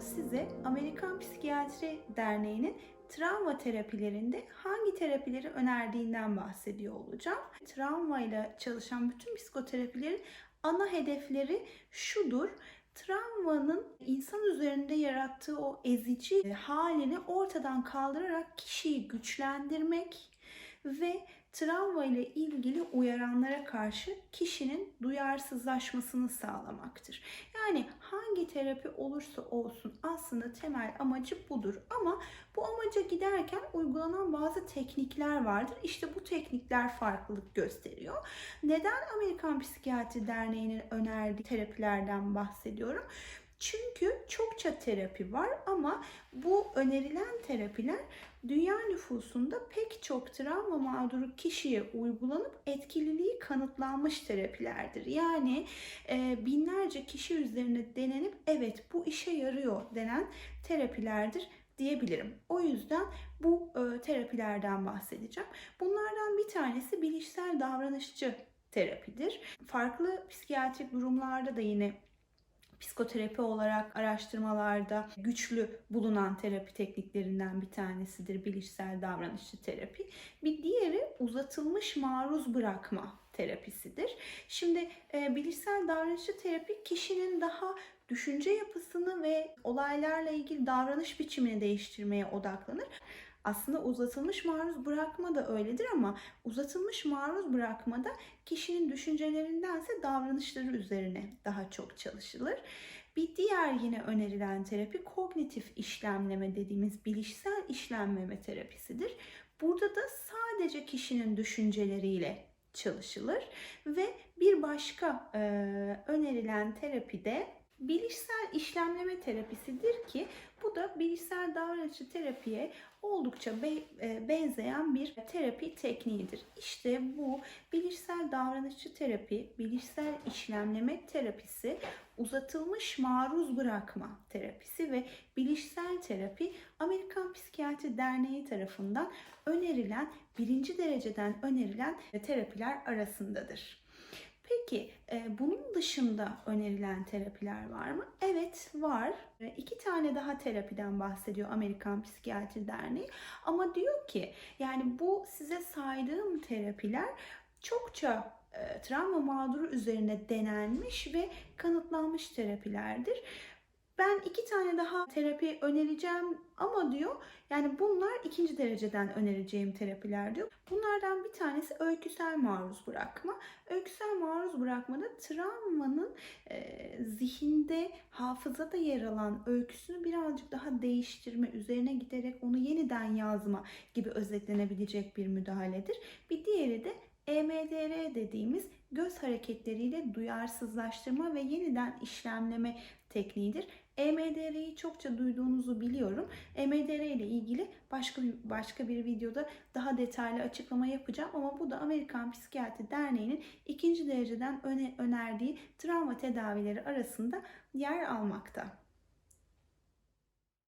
size Amerikan Psikiyatri Derneği'nin travma terapilerinde hangi terapileri önerdiğinden bahsediyor olacağım. Travma ile çalışan bütün psikoterapilerin ana hedefleri şudur. Travmanın insan üzerinde yarattığı o ezici halini ortadan kaldırarak kişiyi güçlendirmek ve travma ile ilgili uyaranlara karşı kişinin duyarsızlaşmasını sağlamaktır. Yani hangi terapi olursa olsun aslında temel amacı budur. Ama bu amaca giderken uygulanan bazı teknikler vardır. İşte bu teknikler farklılık gösteriyor. Neden Amerikan Psikiyatri Derneği'nin önerdiği terapilerden bahsediyorum? Çünkü çokça terapi var ama bu önerilen terapiler dünya nüfusunda pek çok travma mağduru kişiye uygulanıp etkililiği kanıtlanmış terapilerdir. Yani e, binlerce kişi üzerine denenip evet bu işe yarıyor denen terapilerdir diyebilirim. O yüzden bu e, terapilerden bahsedeceğim. Bunlardan bir tanesi bilişsel davranışçı terapidir. Farklı psikiyatrik durumlarda da yine psikoterapi olarak araştırmalarda güçlü bulunan terapi tekniklerinden bir tanesidir bilişsel davranışçı terapi. Bir diğeri uzatılmış maruz bırakma terapisidir. Şimdi e, bilişsel davranışçı terapi kişinin daha düşünce yapısını ve olaylarla ilgili davranış biçimini değiştirmeye odaklanır. Aslında uzatılmış maruz bırakma da öyledir ama uzatılmış maruz bırakmada kişinin düşüncelerindense davranışları üzerine daha çok çalışılır. Bir diğer yine önerilen terapi kognitif işlemleme dediğimiz bilişsel işlemleme terapisidir. Burada da sadece kişinin düşünceleriyle çalışılır ve bir başka e, önerilen terapi de bilişsel işlemleme terapisidir ki bu da bilişsel davranışçı terapiye oldukça be, e, benzeyen bir terapi tekniğidir. İşte bu bilişsel davranışçı terapi, bilişsel işlemleme terapisi, uzatılmış maruz bırakma terapisi ve bilişsel terapi Amerikan Psikiyatri Derneği tarafından önerilen birinci dereceden önerilen terapiler arasındadır. Peki e, bunun dışında önerilen terapiler var mı? Evet var. E, iki tane daha terapiden bahsediyor Amerikan Psikiyatri Derneği. Ama diyor ki yani bu size saydığım terapiler çokça e, travma mağduru üzerine denenmiş ve kanıtlanmış terapilerdir. Ben iki tane daha terapi önereceğim ama diyor yani bunlar ikinci dereceden önereceğim terapiler diyor. Bunlardan bir tanesi öyküsel maruz bırakma. Öyküsel maruz bırakmada travmanın e, zihinde, hafızada yer alan öyküsünü birazcık daha değiştirme, üzerine giderek onu yeniden yazma gibi özetlenebilecek bir müdahaledir. Bir diğeri de EMDR dediğimiz göz hareketleriyle duyarsızlaştırma ve yeniden işlemleme tekniğidir. EMDR'yi çokça duyduğunuzu biliyorum. EMDR ile ilgili başka başka bir videoda daha detaylı açıklama yapacağım ama bu da Amerikan Psikiyatri Derneği'nin ikinci dereceden öne, önerdiği travma tedavileri arasında yer almakta.